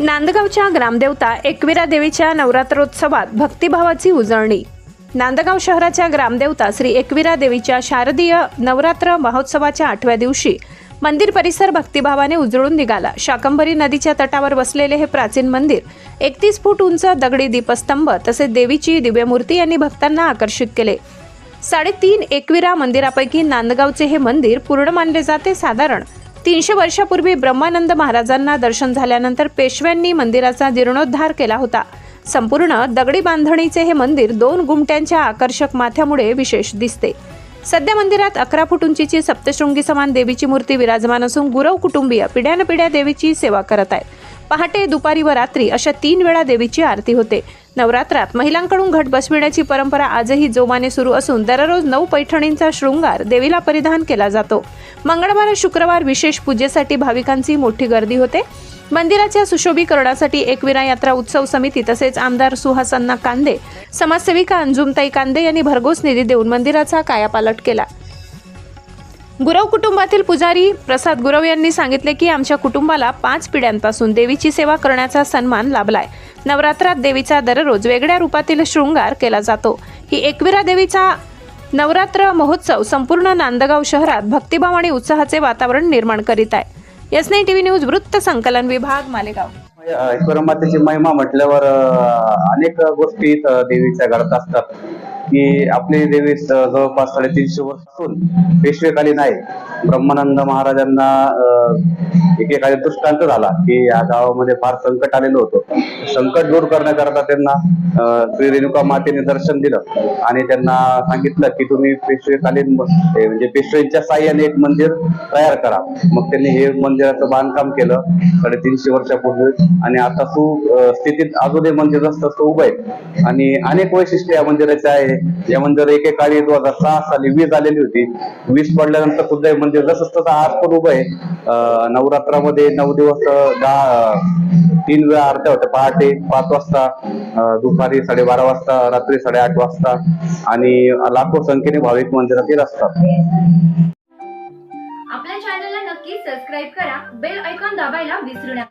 नांदगावच्या ग्रामदेवता एकविरा देवीच्या नवरात्रोत्सवात भक्तिभावाची उजळणी. नांदगाव शहराच्या ग्रामदेवता श्री एकविरा देवीच्या शारदीय नवरात्र महोत्सवाच्या आठव्या दिवशी मंदिर परिसर भक्तिभावाने उजळून निघाला. शाकंभरी नदीच्या तटावर बसलेले हे प्राचीन मंदिर एकतीस फूट उंच दगडी दीपस्तंभ तसेच देवीची दिव्यमूर्ती यांनी भक्तांना आकर्षित केले. साडेतीन एकविरा मंदिरापैकी नांदगावचे हे मंदिर पूर्ण मानले जाते साधारण तीनशे वर्षापूर्वी ब्रह्मानंद महाराजांना दर्शन झाल्यानंतर पेशव्यांनी मंदिराचा जीर्णोद्धार केला होता. संपूर्ण दगडी बांधणीचे हे मंदिर दोन गुमट्यांच्या आकर्षक माथ्यामुळे विशेष दिसते. सध्या मंदिरात अकरा फूट उंचीची सप्तशृंगी समान देवीची मूर्ती विराजमान असून गुरव कुटुंबीय पिढ्यानपिढ्या देवीची सेवा करत आहेत. पहाटे दुपारी व रात्री अशा तीन वेळा देवीची आरती होते. नवरात्रात महिलांकडून घट बसविण्याची परंपरा आजही जोमाने सुरू असून दररोज नऊ पैठणींचा शृंगार देवीला परिधान केला जातो. मंगळवार शुक्रवार विशेष पूजेसाठी भाविकांची मोठी गर्दी होते. मंदिराच्या सुशोभीकरणासाठी एकविरा यात्रा उत्सव समिती तसेच आमदार सुहासन्ना कांदे समाजसेविका अंजुमताई कांदे यांनी भरघोस निधी देऊन मंदिराचा कायापालट केला. गुरव कुटुंबातील पुजारी प्रसाद गुरव यांनी सांगितले की आमच्या कुटुंबाला पाच पिढ्यांपासून देवीची सेवा करण्याचा सन्मान लाभलाय. नवरात्रात देवीचा दररोज वेगळ्या रूपातील शृंगार केला जातो. ही एकविरा देवीचा नवरात्र महोत्सव संपूर्ण नांदगाव शहरात भक्तिभाव आणि उत्साहाचे वातावरण निर्माण करीत आहे. एस नाही टीव्ही न्यूज वृत्त संकलन विभाग मालेगाव. ईश्वर मातेची महिमा म्हटल्यावर अनेक गोष्टी देवीच्या घडत असतात. की आपली देवी जवळपास साडेतीनशे असून पेशवेकालीन आहे. ब्रह्मानंद महाराजांना अं, एकेकाळी दृष्टांत झाला की या गावामध्ये फार संकट आलेलं होतं. संकट दूर करण्याकरता त्यांना श्री रेणुका मातेने दर्शन दिलं. आणि त्यांना सांगितलं की तुम्ही पेशवेकालीन म्हणजे पेशवेच्या साह्याने एक मंदिर तयार करा. मग त्यांनी हे मंदिराचं बांधकाम केलं. साडेतीनशे वर्षापूर्वी. आणि आता सुस्थितीत अजून हे मंदिर जसं तसं उभं आहे. आणि अनेक वैशिष्ट्य या मंदिराचे आहे. या मंदिर एकेकाळी दोन हजार सहा साली वीज आलेली होती. वीज पडल्यानंतर सुद्धा हे मंदिर जसं आज पण उभं आहे. नवरात्रामध्ये नऊ दिवस दहा तीन वेळा आरत्या होत्या. पहाटे पाच वाजता दुपारी साडेबारा वाजता रात्री साडेआठ वाजता आणि लाखो संख्येने भाविक मंदिरात येत असतात. आपल्या चॅनलला नक्की सबस्क्राईब करा. बेल ऐकॉन दाबायला विसरू नका.